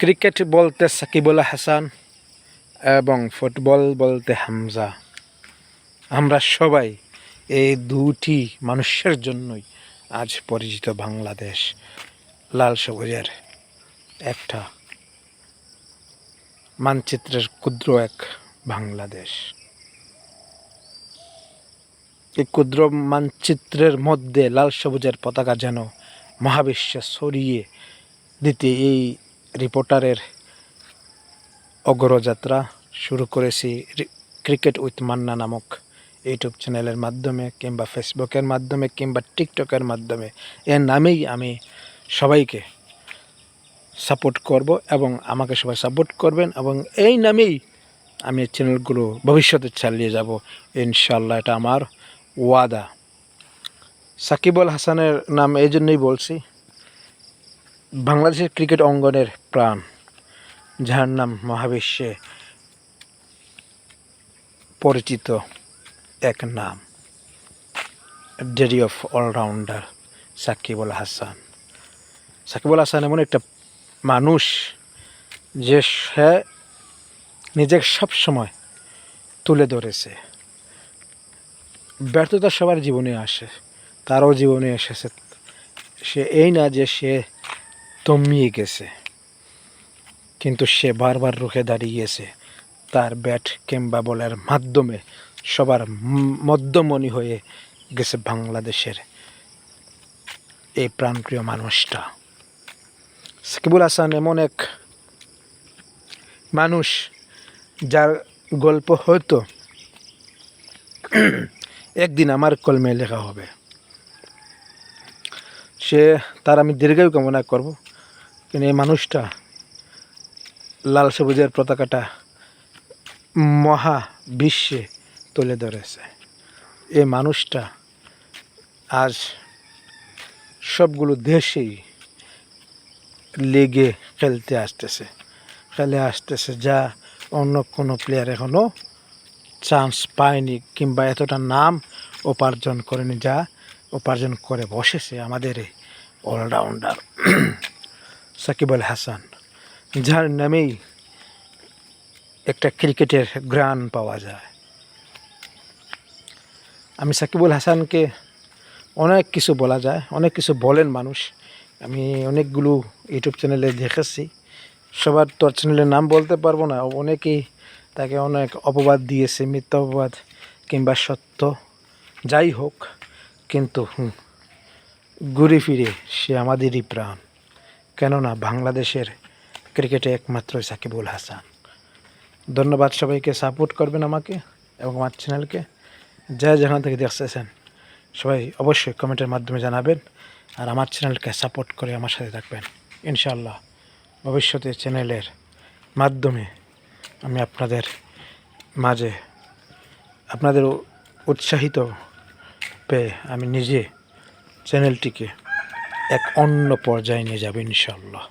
Cricket বলতে সাকিবুল হাসান এবং football বলতে হামজা। আমরা সবাই এই দুটি মানুষের জন্যই আজ পরিচিত বাংলাদেশ, লাল সবুজের একটা মানচিত্রের ক্ষুদ্র এক বাংলাদেশ। এই ক্ষুদ্র মানচিত্রের মধ্যে লাল সবুজের পতাকা যেন মহাবিশ্বে ছড়িয়ে দিতে এই রিপোর্টারের অগ্রযাত্রা শুরু করেছি ক্রিকেট উইথ মান্না নামক ইউটিউব চ্যানেলের মাধ্যমে কিংবা ফেসবুকের মাধ্যমে কিংবা টিকটকের মাধ্যমে। এর নামেই আমি সবাইকে সাপোর্ট করব এবং আমাকে সবাই সাপোর্ট করবেন এবং এই নামেই আমি চ্যানেলগুলো ভবিষ্যতে চালিয়ে যাব। ইনশাল্লাহ এটা আমার ওয়াদা। সাকিবুল হাসানের নাম এই জন্যই বলছি। বাংলাদেশের ক্রিকেট অঙ্গনের প্রাণ যার নাম মহাবিশ্বে পরিচিত এক নাম ডেরি অফ অলরাউন্ডার সাকিবুল হাসান। সাকিবুল হাসান এমন একটা মানুষ যে সে নিজেকে সবসময় তুলে ধরেছে। ব্যর্থতা সবার জীবনে আসে, তারও জীবনে এসেছে। সে এই না যে সে তমিয়ে গেছে। কিন্তু সে বারবার রুখে দাঁড়িয়েছে। তার ব্যাট কিংবা বলের মাধ্যমে সবার মধ্যমণি হয়ে গেছে বাংলাদেশের এই প্রাণপ্রিয় মানুষটা। সাকিবুল হাসান এমন এক মানুষ যার গল্প হয়তো একদিন আমার কলমে লেখা হবে। সে তার আমি দীর্ঘায়ু কামনা করব। কিন্তু এই মানুষটা, লাল সবুজের পতাকাটা মহা বিশ্বে তুলে ধরেছে। এই মানুষটা আজ সবগুলো দেশেই লিগে খেলতে আসতেছে। খেলে আসতেছে যা অন্য কোনো প্লেয়ার এখনও চান্স পায়নি কিংবা এতটা নাম উপার্জন করেনি যা উপার্জন করে বসেছে আমাদের অলরাউন্ডার সাকিব আল হাসান, যার নামেই একটা ক্রিকেটের গ্রান পাওয়া যায়। আমি সাকিবুল হাসানকে অনেক কিছু বলা যায়, অনেক কিছু বলেন মানুষ। আমি অনেকগুলো ইউটিউব চ্যানেলে দেখেছি। সবার তো চ্যানেলের নাম বলতে পারব না, অনেকেই তাকে অনেক অপবাদ দিয়েছে, মিথ্যা অপবাদ কিংবা সত্য, যাই হোক, কিন্তু ঘুরে ফিরে সে আমাদেরই প্রাণ। কেননা বাংলাদেশের ক্রিকেটে একমাত্র সাকিবুল হাসান। ধন্যবাদ সবাইকে সাপোর্ট করবেন আমাকে এবং আমার চ্যানেলকে যা যেখান থেকে দেখতেছেন, সবাই অবশ্যই কমেন্টের মাধ্যমে জানাবেন আর আমার চ্যানেলকে সাপোর্ট করে আমার সাথে থাকবেন। ইনশাল্লাহ ভবিষ্যতে চ্যানেলের মাধ্যমে আমি আপনাদের মাঝে, আপনাদের উৎসাহিত পেয়ে আমি নিজে চ্যানেলটিকে এক অন্য পর্যায়ে নিয়ে যাবে ইনশাল্লাহ